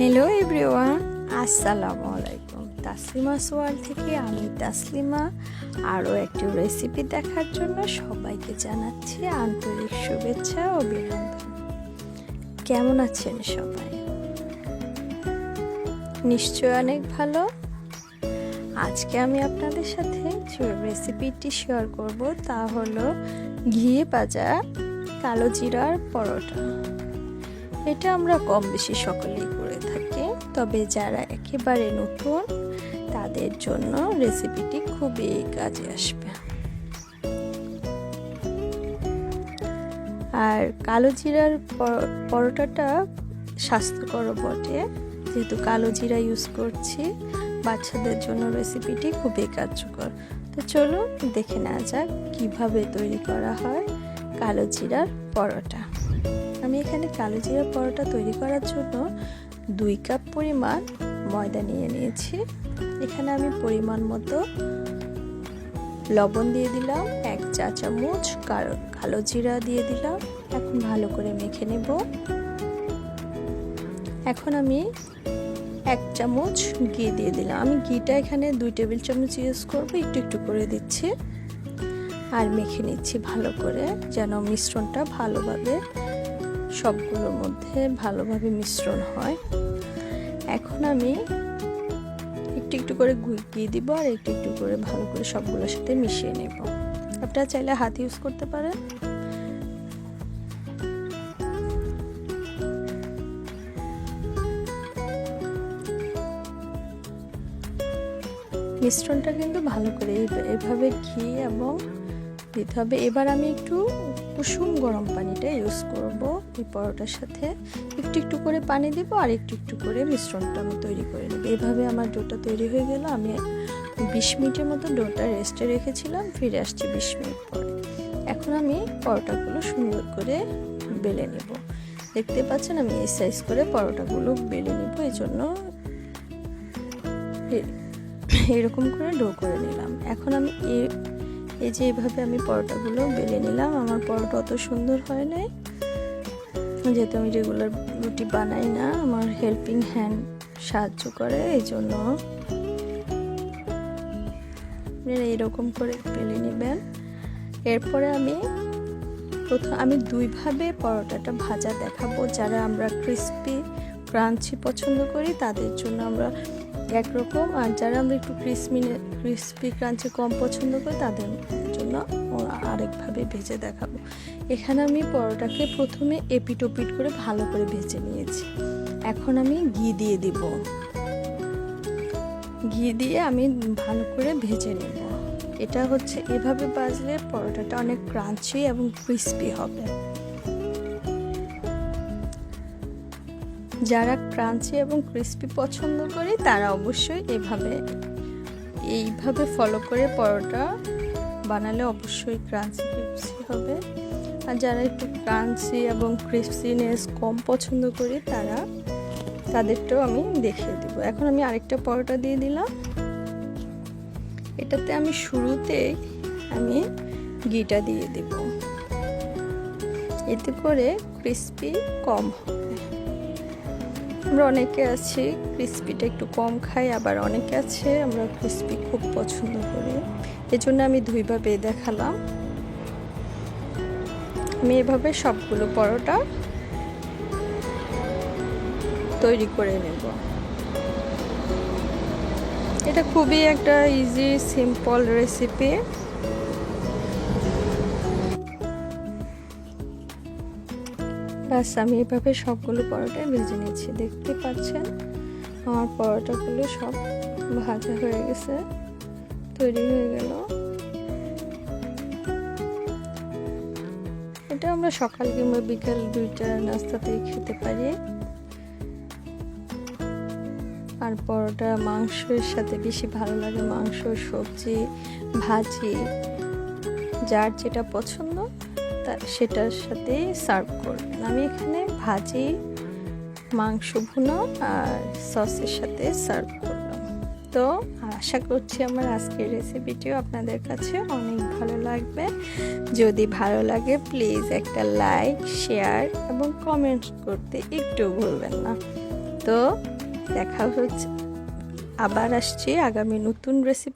Hello everyone আসসালামু আলাইকুম তাসলিমা সোয়াল থেকে আমি তাসলিমা। আরও একটি রেসিপি দেখার জন্য সবাইকে জানাচ্ছি আন্তরিক শুভেচ্ছা ও অভিনন্দন। কেমন আছেন সবাই? নিশ্চয় অনেক ভালো। আজকে আমি আপনাদের সাথে যে রেসিপিটি শেয়ার করব তা হলো ঘি ভাজা কালো জিরার পরোটা। এটা আমরা কম বেশি সকলেই তবে যারা একেবারে নতুন, তাদের জন্য রেসিপিটি খুবই কাজে আসবে। আর কালো জিরার পরোটাটা স্বাস্থ্যকর বটে। যেহেতু কালো জিরা ইউজ করছি, বাচ্চাদের জন্য রেসিপিটি খুবই কার্যকর। তো চলো দেখে নেওয়া যাক কীভাবে তৈরি করা হয় কালো জিরার পরোটা। আমি এখানে কালো জিরা পরোটা তৈরি করার জন্য দুই কাপ পরিমাণ ময়দা নিয়ে নিয়েছি। এখানে আমি পরিমাণ মতো লবণ দিয়ে দিলাম, এক চা চামচ কালো জিরা দিয়ে দিলাম। এখন ভালো করে মেখে নেব। এখন আমি এক চামচ ঘি দিয়ে দিলাম। আমি ঘিটা এখানে দুই টেবিল চামচ ইউজ করব, একটু একটু করে দিচ্ছি। আর মেখে নিচ্ছি ভালো করে, যেন মিশ্রণটা ভালোভাবে সবগুলোর মধ্যে ভালোভাবে মিশ্রণ হয়। এখন আমি একটু একটু করে ঘি দিব আর একটু একটু করে ভালো করে সবগুলোর সাথে মিশিয়ে নেব। আপনারা চাইলে হাত ইউজ করতে পারেন। মিশ্রণটা কিন্তু ভালো করে এভাবে ঘি এবং দিতে হবে। এবার আমি একটু কুসুম গরম পানিটা ইউজ করব এই পরোটার সাথে। একটু একটু করে পানি দেবো আর একটু একটু করে মিশ্রণটা আমি তৈরি করে নেব। এভাবে আমার ডোটা তৈরি হয়ে গেল। আমি বিশ মিনিটের মতো ডোটা রেস্টে রেখেছিলাম, ফিরে আসছি বিশ মিনিট পরে। এখন আমি পরোটাগুলো সুন্দর করে বেলে নেব। দেখতে পাচ্ছেন আমি এই সাইজ করে পরোটাগুলো বেলে নেব, এই জন্য এরকম করে ডো করে নিলাম। এখন আমি এই যে এইভাবে আমি পরোটাগুলো বেলে নিলাম। আমার পরোটা অত সুন্দর হয় নাই। যেহেতু আমি রেগুলার রুটি বানাই না, আমার হেল্পিং হ্যান্ড সাহায্য করে, এই জন্য। এইরকম করে বেলে নেবেন। এরপরে আমি প্রথম, আমি দুইভাবে পরোটাটা ভাজা দেখাবো। যারা আমরা ক্রিস্পি ক্রাঞ্চি পছন্দ করি, তাদের জন্য আমরা একরকম। আর যারা আমরা একটু ক্রিসপি ক্রিসপি ক্রাঞ্চি কম পছন্দ করে তাদের জন্য আরেকভাবে ভেজে দেখাবো। এখানে আমি পরোটাকে প্রথমে এপিটোপিট করে ভালো করে ভেজে নিয়েছি। এখন আমি ঘি দিয়ে দিব। ঘি দিয়ে আমি ভালো করে ভেজে নেব। এটা হচ্ছে এভাবে বাজলে পরোটাটা অনেক ক্রাঞ্চি এবং ক্রিস্পি হবে। যারা ক্রাঞ্চি এবং ক্রিস্পি পছন্দ করে তারা অবশ্যই এভাবে এইভাবে ফলো করে পরোটা বানালে অবশ্যই ক্রাঞ্চি ক্রিপসি হবে। আর যারা একটু ক্রাঞ্চি এবং ক্রিস্পিনেস কম পছন্দ করি, তারা তাদেরটাও আমি দেখিয়ে দেব। এখন আমি আরেকটা পরোটা দিয়ে দিলাম। এটাতে আমি শুরুতেই আমি ঘিটা দিয়ে দেব। এতে করে ক্রিস্পি কম হবে। আমরা অনেকে আছি ক্রিস্পিটা একটু কম খাই, আবার অনেকে আছে, আমরা ক্রিস্পি খুব পছন্দ করি। এজন্য আমি দুইভাবে দেখালাম। আমি এভাবে সবগুলো পরোটা তৈরি করে নেব। এটা খুবই একটা ইজি সিম্পল রেসিপি ব্যাস আমি এভাবে সবগুলো পরোটাই ভেজে নিচ্ছি দেখতে পাচ্ছেন, আমার পরোটাগুলো সব ভাজা হয়ে গেছে, তৈরি হয়ে গেল। এটা আমরা সকাল কিংবা বিকাল দুইটা নাস্তাতেই খেতে পারি। আর পরোটা, মাংসের সাথে বেশি ভালো লাগে মাংস, সবজি, ভাজি, যার যেটা পছন্দ। সেটার সাথে সার্ভ করবেন। আমি এখানে ভাজি, মাংস ভুনো আর সসের সাথে সার্ভ করলাম। তো আশা করছি আমার আজকের রেসিপিটিও আপনাদের কাছে অনেক ভালো লাগবে। যদি ভালো লাগে প্লিজ একটা লাইক শেয়ার এবং কমেন্ট করতে একটু ভুলবেন না। তো দেখা হচ্ছে, আবার আসছি আগামী নতুন রেসিপি